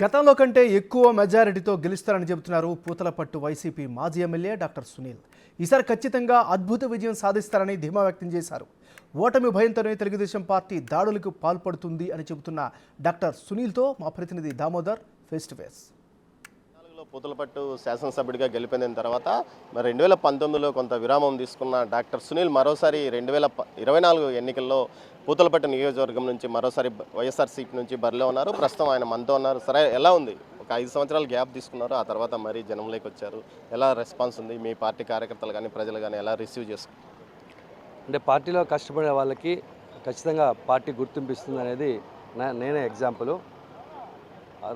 గతంలో కంటే ఎక్కువ మెజారిటీతో గెలుస్తారని చెబుతున్నారు పూతలపట్టు వైసీపీ మాజీ ఎమ్మెల్యే డాక్టర్ సునీల్. ఈసారి ఖచ్చితంగా అద్భుత విజయం సాధిస్తారని ధీమా వ్యక్తం చేశారు. ఓటమి భయంతోనే తెలుగుదేశం పార్టీ దాడులకు పాల్పడుతుంది అని చెబుతున్న డాక్టర్ సునీల్తో మా ప్రతినిధి Damodar face to face. Puthalapattu శాసనసభ్యుడిగా గెలిపిన తర్వాత మరి రెండు వేల పంతొమ్మిదిలో కొంత విరామం తీసుకున్న డాక్టర్ సునీల్ మరోసారి రెండు వేల ఇరవై నాలుగు ఎన్నికల్లో పూతలపట్టు నియోజకవర్గం నుంచి మరోసారి వైఎస్ఆర్ వైఎస్ఆర్సీపీ నుంచి బరిలో ఉన్నారు. ప్రస్తుతం ఆయన మనతో ఉన్నారు. సరే ఎలా ఉంది? ఒక ఐదు సంవత్సరాలు గ్యాప్ తీసుకున్నారు. ఆ తర్వాత మరీ జనంలోకి వచ్చారు. ఎలా రెస్పాన్స్ ఉంది? మీ పార్టీ కార్యకర్తలు కానీ ప్రజలు కానీ ఎలా రిసీవ్ చేసుకుంటారు అంటే పార్టీలో కష్టపడే వాళ్ళకి ఖచ్చితంగా పార్టీ గుర్తింపిస్తుంది అనేది నేనే ఎగ్జాంపుల్.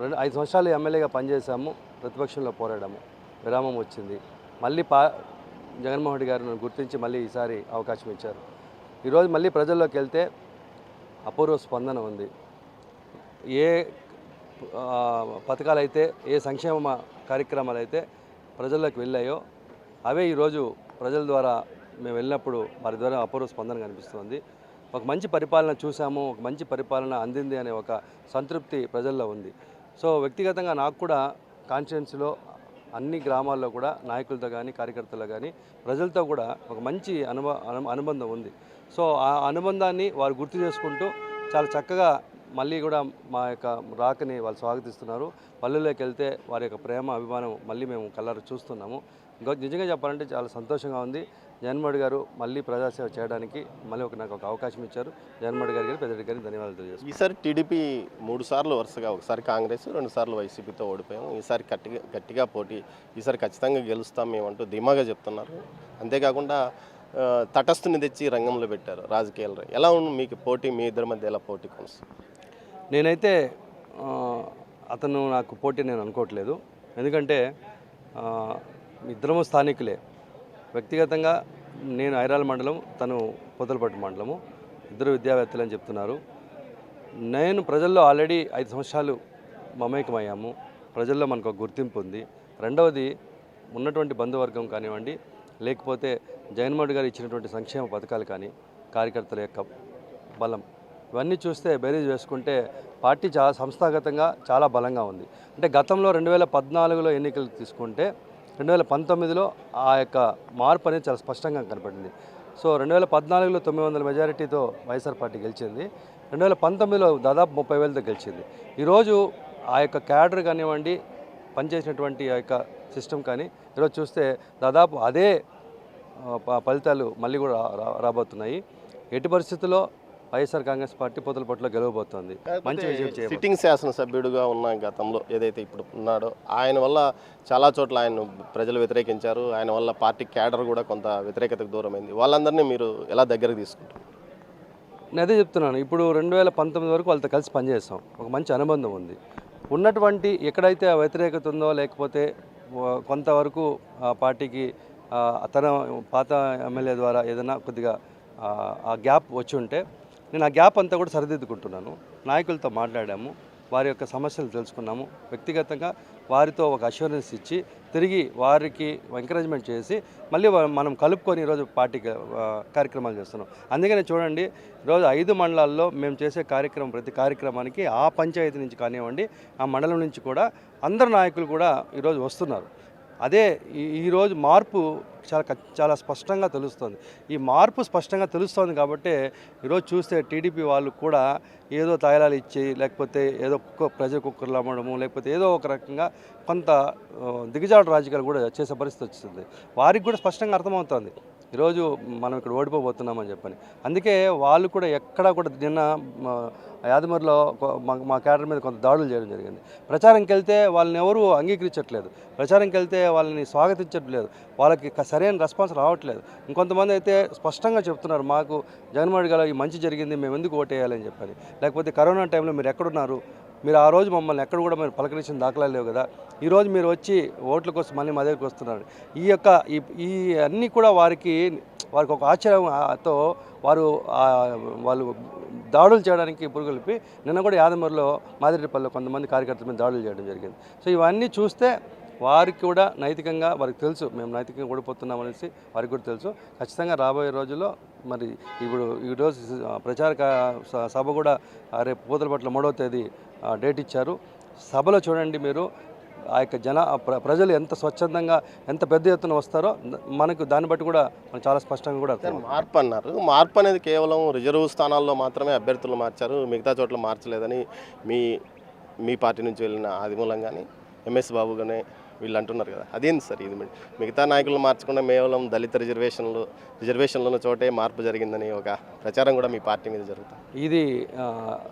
రెండు ఐదు సంవత్సరాలు ఎమ్మెల్యేగా పనిచేశాము. ప్రతిపక్షంలో పోరాడము. విరామం వచ్చింది. మళ్ళీ పా జగన్మోహన్ రెడ్డి గారు నన్ను గుర్తించి మళ్ళీ ఈసారి అవకాశం ఇచ్చారు. ఈరోజు మళ్ళీ ప్రజల్లోకి వెళ్తే అపూర్వ స్పందన ఉంది. ఏ పథకాలైతే పథకాలు అయితే ఏ సంక్షేమ కార్యక్రమాలు అయితే ప్రజల్లోకి వెళ్ళాయో అవే ఈరోజు ప్రజల ద్వారా మేము వెళ్ళినప్పుడు వారి ద్వారా అపూర్వ స్పందన కనిపిస్తుంది. ఒక మంచి పరిపాలన చూసాము ఒక మంచి పరిపాలన అందింది అనే ఒక సంతృప్తి ప్రజల్లో ఉంది. సో వ్యక్తిగతంగా నాకు కూడా కాన్స్టిట్యున్సీలో అన్ని గ్రామాల్లో కూడా నాయకులతో కానీ కార్యకర్తలు కానీ ప్రజలతో కూడా ఒక మంచి అనుభ అనుబంధం ఉంది. సో ఆ అనుబంధాన్ని వారు గుర్తు చేసుకుంటూ చాలా చక్కగా మళ్ళీ కూడా మా యొక్క రాకని వాళ్ళు స్వాగతిస్తున్నారు. పల్లెలోకి వెళ్తే వారి యొక్క ప్రేమ అభిమానం మళ్ళీ మేము కళ్ళారు చూస్తున్నాము. ఇంకా నిజంగా చెప్పాలంటే చాలా సంతోషంగా ఉంది. జగన్మోహన్ గారు మళ్ళీ ప్రజాసేవ చేయడానికి మళ్ళీ ఒక నాకు ఒక అవకాశం ఇచ్చారు. జగన్మోహన్ గారికి పెద్దరెడ్డి గారికి ధన్యవాదాలు తెలియజేస్తున్నాను ఈసారి టీడీపీ మూడు సార్లు వరుసగా ఒకసారి కాంగ్రెస్ రెండు సార్లు వైసీపీతో ఓడిపోయాం. ఈసారి గట్టిగా గట్టిగా పోటీ ఈసారి ఖచ్చితంగా గెలుస్తాం మేమంటూ ధీమాగా చెప్తున్నారు. అంతేకాకుండా తటస్థుని తెచ్చి రంగంలో పెట్టారు రాజకీయాలు ఎలా ఉంది మీకు పోటీ మీ ఇద్దరి మధ్య ఎలా పోటీ నేనైతే అతను నాకు పోటీ నేను అనుకోవట్లేదు. ఎందుకంటే ఇద్దరము స్థానికులే. వ్యక్తిగతంగా నేను ఐరాల మండలం తను పొదలపట్టు మండలము. ఇద్దరు విద్యావేత్తలు అని చెప్తున్నారు. నేను ప్రజల్లో ఆల్రెడీ ఐదు సంవత్సరాలు మమేకమయ్యాము. ప్రజల్లో మనకు ఒక గుర్తింపు ఉంది. రెండవది ఉన్నటువంటి బంధువర్గం కానివ్వండి లేకపోతే జగన్మోహన్ గారు ఇచ్చినటువంటి సంక్షేమ పథకాలు కానీ కార్యకర్తల యొక్క బలం ఇవన్నీ చూస్తే బేరీజ్ వేసుకుంటే పార్టీ చాలా సంస్థాగతంగా చాలా బలంగా ఉంది. అంటే గతంలో రెండు వేల పద్నాలుగులో ఎన్నికలు తీసుకుంటే రెండు వేల పంతొమ్మిదిలో ఆ యొక్క మార్పు అనేది చాలా స్పష్టంగా కనపడింది. సో రెండు వేల పద్నాలుగులో తొమ్మిది వందల మెజారిటీతో వైఎస్ఆర్ పార్టీ గెలిచింది. రెండు వేల పంతొమ్మిదిలో దాదాపు ముప్పై వేలతో గెలిచింది. ఈరోజు ఆ యొక్క క్యాడర్ కానివ్వండి పనిచేసినటువంటి ఆ యొక్క సిస్టమ్ కానీ ఈరోజు చూస్తే దాదాపు అదే ఫలితాలు మళ్ళీ కూడా రాబోతున్నాయి. ఎట్టి పరిస్థితుల్లో వైఎస్ఆర్ కాంగ్రెస్ పార్టీ పొత్తుల పట్ల గెలవబోతోంది. మంచి విజయం సిట్టింగ్ శాసనసభ్యుడిగా ఉన్న గతంలో ఏదైతే ఇప్పుడు ఉన్నాడో ఆయన వల్ల చాలా చోట్ల ఆయన ప్రజలు వ్యతిరేకించారు. ఆయన వల్ల పార్టీ క్యాడర్ కూడా కొంత వ్యతిరేకతకు దూరమైంది. వాళ్ళందరినీ మీరు ఎలా దగ్గరకు తీసుకుంటారు? నేను అదే చెప్తున్నాను. ఇప్పుడు రెండు వేల పంతొమ్మిది వరకు వాళ్ళతో కలిసి పనిచేస్తాం ఒక మంచి అనుబంధం ఉంది. ఉన్నటువంటి ఎక్కడైతే ఆ వ్యతిరేకత ఉందో లేకపోతే కొంతవరకు ఆ పార్టీకి తన పాత ఎమ్మెల్యే ద్వారా ఏదైనా కొద్దిగా ఆ, గ్యాప్ వచ్చి ఉంటే నేను ఆ గ్యాప్ అంతా కూడా సరిదిద్దుకుంటున్నాను. నాయకులతో మాట్లాడాము వారి యొక్క సమస్యలు తెలుసుకున్నాము. వ్యక్తిగతంగా వారితో ఒక అష్యూరెన్స్ ఇచ్చి తిరిగి వారికి ఎంకరేజ్మెంట్ చేసి మళ్ళీ మనం కలుపుకొని ఈరోజు పార్టీ కార్యక్రమాలు చేస్తున్నాం. అందుకనే చూడండి ఈరోజు ఐదు మండలాల్లో మేము చేసే కార్యక్రమం ప్రతి కార్యక్రమానికి ఆ పంచాయతీ నుంచి కానివ్వండి ఆ మండలం నుంచి కూడా అందరు నాయకులు కూడా ఈరోజు వస్తున్నారు. అదే ఈ ఈరోజు మార్పు చాలా చాలా స్పష్టంగా తెలుస్తుంది. ఈ మార్పు స్పష్టంగా తెలుస్తుంది కాబట్టి ఈరోజు చూస్తే టీడీపీ వాళ్ళు కూడా ఏదో తాయిలాలు ఇచ్చి లేకపోతే ఏదో కుక్క కుక్కర్లు అమ్మడము లేకపోతే ఏదో ఒక రకంగా కొంత దిగజాడు రాజకీయాలు కూడా చేసే పరిస్థితి వచ్చింది. వారికి కూడా స్పష్టంగా అర్థమవుతుంది. ఈరోజు మనం ఇక్కడ ఓడిపోబోతున్నామని చెప్పని. అందుకే వాళ్ళు కూడా ఎక్కడా కూడా నిన్న మా మా మా క్యాడర్ మీద కొంత దాడులు చేయడం జరిగింది. ప్రచారంకి వెళ్తే వాళ్ళని ఎవరు అంగీకరించట్లేదు. ప్రచారంకి వెళ్తే వాళ్ళని స్వాగతించట్లేదు. వాళ్ళకి సరైన రెస్పాన్స్ రావట్లేదు. ఇంకొంతమంది అయితే స్పష్టంగా చెప్తున్నారు మాకు జగన్మోహన్ గారు ఈ మంచి జరిగింది మేము ఎందుకు ఓటేయాలని చెప్పని. లేకపోతే కరోనా టైంలో మీరు ఎక్కడున్నారు? మీరు ఆ రోజు మమ్మల్ని ఎక్కడ కూడా మీరు పలకరించిన దాఖలాలు లేవు కదా. ఈరోజు మీరు వచ్చి ఓట్ల కోసం మళ్ళీ మా దగ్గరికి వస్తున్నారు. ఈ యొక్క ఈ ఈ అన్నీ కూడా వారికి వారికి ఒక ఆశ్చర్యంతో వారు వాళ్ళు దాడులు చేయడానికి పురుగొలిపి నిన్న కూడా యాదమరిలో మాదిరిపల్లిలో కొంతమంది కార్యకర్తల మీద దాడులు చేయడం జరిగింది. సో ఇవన్నీ చూస్తే వారికి కూడా నైతికంగా వారికి తెలుసు మేము నైతికంగా ఓడిపోతున్నాం అనేసి వారికి కూడా తెలుసు. ఖచ్చితంగా రాబోయే రోజుల్లో మరి ఇప్పుడు ఈరోజు ప్రచార స- సభ కూడా రేపు పూతలపట్ల మూడవ తేదీ డేట్ ఇచ్చారు. సభలో చూడండి మీరు ఆ యొక్క జన ప్ర- ప్రజలు ఎంత స్వచ్ఛందంగా ఎంత పెద్ద ఎత్తున వస్తారో మనకు దాన్ని బట్టి కూడా మనం చాలా స్పష్టంగా కూడా మార్పు అన్నారు. మార్పు అనేది కేవలం రిజర్వ్ స్థానాల్లో మాత్రమే అభ్యర్థులు మార్చారు మిగతా చోట్ల మార్చలేదని మీ మీ పార్టీ నుంచి వెళ్ళిన ఆదిమూలం కానీ ఎంఎస్ బాబు కానీ వీళ్ళు అంటున్నారు కదా. అదేంది సార్ ఇది? మిగతా నాయకులు మార్చకుండా కేవలం దళిత రిజర్వేషన్లు రిజర్వేషన్లు ఉన్న చోటే మార్పు జరిగిందని ఒక ప్రచారం కూడా మీ పార్టీ మీద జరుగుతుంది. ఇది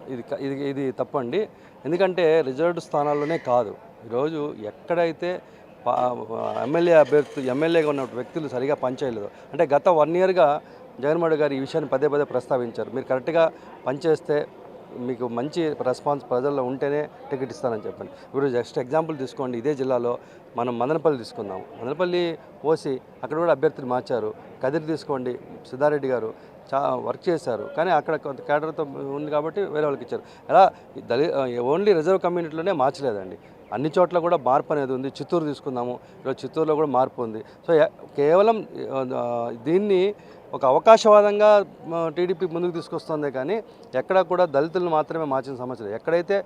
ఇది ఇది ఇది తప్పండి. ఎందుకంటే రిజర్వ్డ్ స్థానాల్లోనే కాదు. ఈరోజు ఎక్కడైతే పా- ఎమ్మెల్యే అభ్యర్థి ఎమ్మెల్యేగా ఉన్న వ్యక్తులు సరిగా పనిచేయలేదు. అంటే గత వన్ ఇయర్గా జగన్మోహన్ గారు ఈ విషయాన్ని పదే పదే ప్రస్తావించారు. మీరు కరెక్ట్గా పనిచేస్తే మీకు మంచి రెస్పాన్స్ ప్రజల్లో ఉంటేనే టికెట్ ఇస్తానని చెప్పండి. ఇప్పుడు జస్ట్ ఎగ్జాంపుల్ తీసుకోండి. ఇదే జిల్లాలో మనం మదనపల్లి తీసుకుందాం. మదనపల్లి ఓసి అక్కడ కూడా అభ్యర్థిని మార్చారు. కదిరి తీసుకోండి. సిద్ధారెడ్డి గారు చా వర్క్ చేశారు. కానీ అక్కడ కొంత కేటర్తో ఉంది కాబట్టి వేరే వాళ్ళకి ఇచ్చారు. ఎలా దళి ఓన్లీ రిజర్వ్ కమ్యూనిటీలోనే మార్చలేదండి. అన్ని చోట్ల కూడా మార్పు అనేది ఉంది. చిత్తూరు తీసుకుందాము. ఈరోజు చిత్తూరులో కూడా మార్పు ఉంది. సో కేవలం దీన్ని ఒక అవకాశవాదంగా టీడీపీ ముందుకు తీసుకొస్తుంది కానీ ఎక్కడ కూడా దళితులను మాత్రమే మార్చిన సమస్య లేదు. ఎక్కడైతే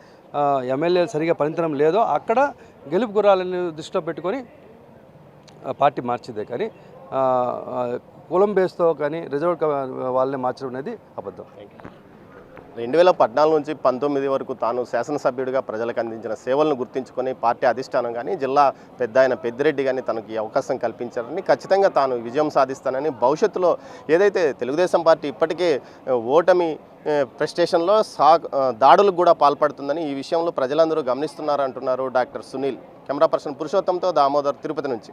ఎమ్మెల్యేలు సరిగా పనితనం లేదో అక్కడ గెలుపు గురాలని దృష్టిలో పెట్టుకొని పార్టీ మార్చిదే కానీ కులం బేస్తో కానీ రిజర్వ్ వాళ్ళని మార్చడం అనేది అబద్ధం. రెండు వేల పద్నాలుగు నుంచి పంతొమ్మిది వరకు తాను శాసనసభ్యుడిగా ప్రజలకు అందించిన సేవలను గుర్తించుకొని పార్టీ అధిష్టానం కానీ జిల్లా పెద్ద ఆయన పెద్దిరెడ్డి కానీ తనకి అవకాశం కల్పించారని ఖచ్చితంగా తాను విజయం సాధిస్తానని భవిష్యత్తులో ఏదైతే తెలుగుదేశం పార్టీ ఇప్పటికే ఓటమి ప్రెస్టేషన్లో సా దాడులకు కూడా పాల్పడుతుందని ఈ విషయంలో ప్రజలందరూ గమనిస్తున్నారంటున్నారు డాక్టర్ సునీల్. కెమెరా పర్సన్ పురుషోత్తంతో దామోదర్ తిరుపతి నుంచి.